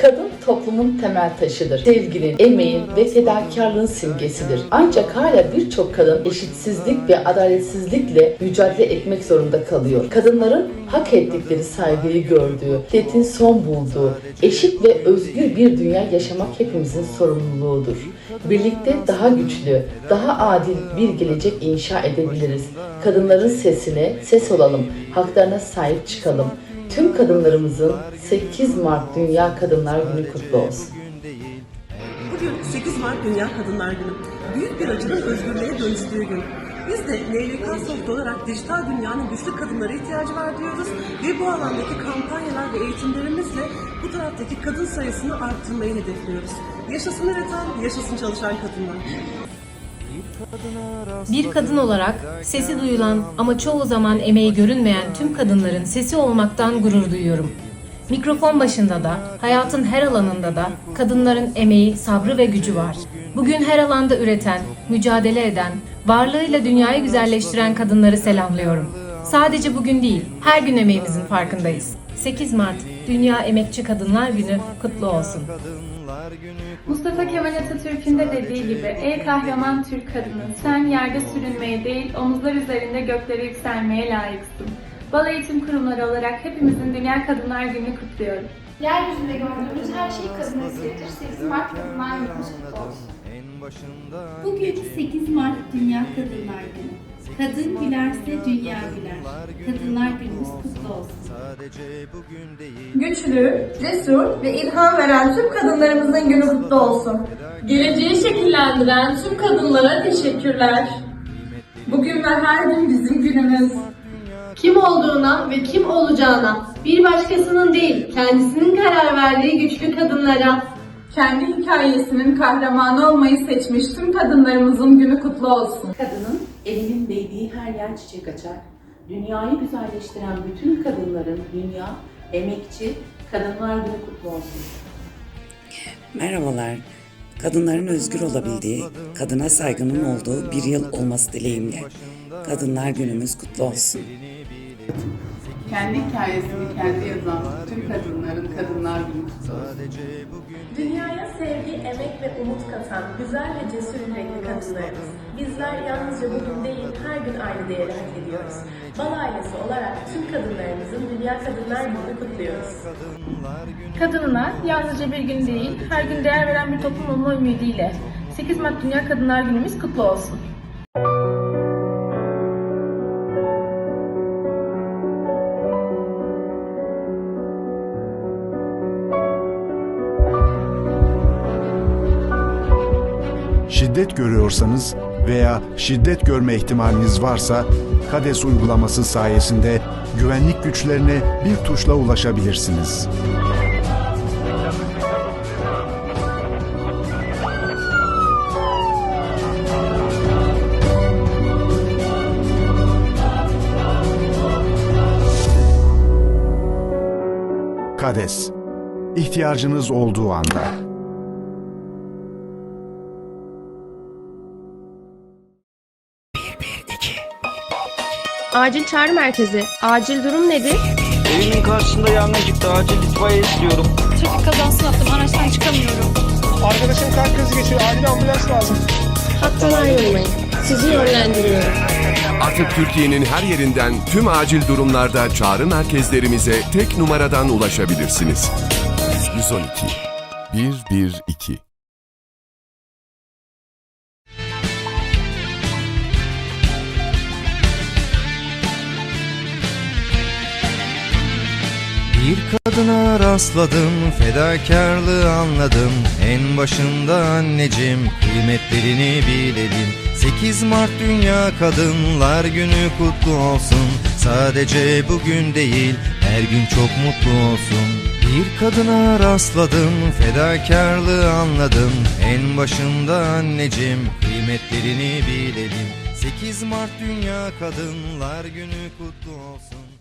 Kadın toplumun temel taşıdır. Sevginin, emeğin ve fedakarlığın simgesidir. Ancak hala birçok kadın eşitsizlik ve adaletsizlikle mücadele etmek zorunda kalıyor. Kadınların hak ettikleri saygıyı gördüğü, şiddetin son bulduğu, eşit ve özgür bir dünya yaşamak hepimizin sorumluluğudur. Birlikte daha güçlü, daha adil bir gelecek inşa edebiliriz. Kadınların sesine ses olalım, haklarına sahip çıkalım. Tüm kadınlarımızın 8 Mart Dünya Kadınlar Günü kutlu olsun. Bugün 8 Mart Dünya Kadınlar Günü. Büyük bir acının özgürlüğe dönüştüğü gün. Biz de NLK Soft olarak dijital dünyanın güçlü kadınlara ihtiyacı var diyoruz ve bu alandaki kampanyalar ve eğitimlerimizle bu taraftaki kadın sayısını arttırmayı hedefliyoruz. Yaşasın üreten, yaşasın çalışan kadınlar. Bir kadın olarak sesi duyulan ama çoğu zaman emeği görünmeyen tüm kadınların sesi olmaktan gurur duyuyorum. Mikrofon başında da, hayatın her alanında da kadınların emeği, sabrı ve gücü var. Bugün her alanda üreten, mücadele eden, varlığıyla dünyayı güzelleştiren kadınları selamlıyorum. Sadece bugün değil, her gün emeğimizin farkındayız. 8 Mart Dünya Emekçi Kadınlar Günü kutlu olsun. Mustafa Kemal Atatürk'ün de dediği gibi Ey kahraman Türk kadını sen yerde sürünmeye değil omuzlar üzerinde göklere yükselmeye layıksın. Bal Eğitim Kurumları olarak hepimizin Dünya Kadınlar Günü'nü kutluyorum. Yeryüzünde gördüğümüz her şey kadın eseridir. 8 Mart Kadınlar Günümüz kutlu olsun. Bugün 8 Mart Dünya Kadınlar Günü. Kadın gülerse dünya güler. Kadınlar Günümüz kutlu olsun. Güçlü, cesur ve ilham veren tüm kadınlarımızın günü kutlu olsun. Geleceği şekillendiren tüm kadınlara teşekkürler. Bugün ve her gün bizim günümüz. Kim olduğuna ve kim olacağına bir başkasının değil kendisinin karar verdiği güçlü kadınlara Kendi hikayesinin kahramanı olmayı seçmiş tüm kadınlarımızın günü kutlu olsun. Kadının elinin değdiği her yer çiçek açar. Dünyayı güzelleştiren bütün kadınların dünya, emekçi, kadınlar günü kutlu olsun. Merhabalar. Kadınların özgür olabildiği, kadına saygının olduğu bir yıl olması dileğimle. Kadınlar günümüz kutlu olsun. Kendi hikayesini kendi yazan tüm kadınların Kadınlar Günü kutlu. Dünyaya sevgi, emek ve umut katan güzel ve cesur yürekli kadınlarımız. Bizler yalnızca bugün değil her gün aynı değeri hak ediyoruz. Bal ailesi olarak tüm kadınlarımızın Dünya Kadınlar Günü'nü kutluyoruz. Kadınına yalnızca bir gün değil her gün değer veren bir toplum olma ümidiyle 8 Mart Dünya Kadınlar Günümüz kutlu olsun. Şiddet görüyorsanız veya şiddet görme ihtimaliniz varsa KADES uygulaması sayesinde güvenlik güçlerine bir tuşla ulaşabilirsiniz. KADES İhtiyacınız olduğu anda. Acil çağrı merkezi. Acil durum nedir? Evimin karşısında yangın çıktı. Acil itfaiye istiyorum. Trafik kazası yaptım. Araçtan çıkamıyorum. Arkadaşım kalp krizi geçiriyor. Acil ambulans lazım. Hattan ayrılmayın. Sizi yönlendiriyorum. Artık Türkiye'nin her yerinden tüm acil durumlarda çağrı merkezlerimize tek numaradan ulaşabilirsiniz. 112 112 Bir kadına rastladım, fedakarlığı anladım. En başında anneciğim, kıymetlerini bilelim. 8 Mart Dünya Kadınlar Günü kutlu olsun. Sadece bugün değil, her gün çok mutlu olsun. Bir kadına rastladım, fedakarlığı anladım. En başında anneciğim, kıymetlerini bilelim. 8 Mart Dünya Kadınlar Günü kutlu olsun.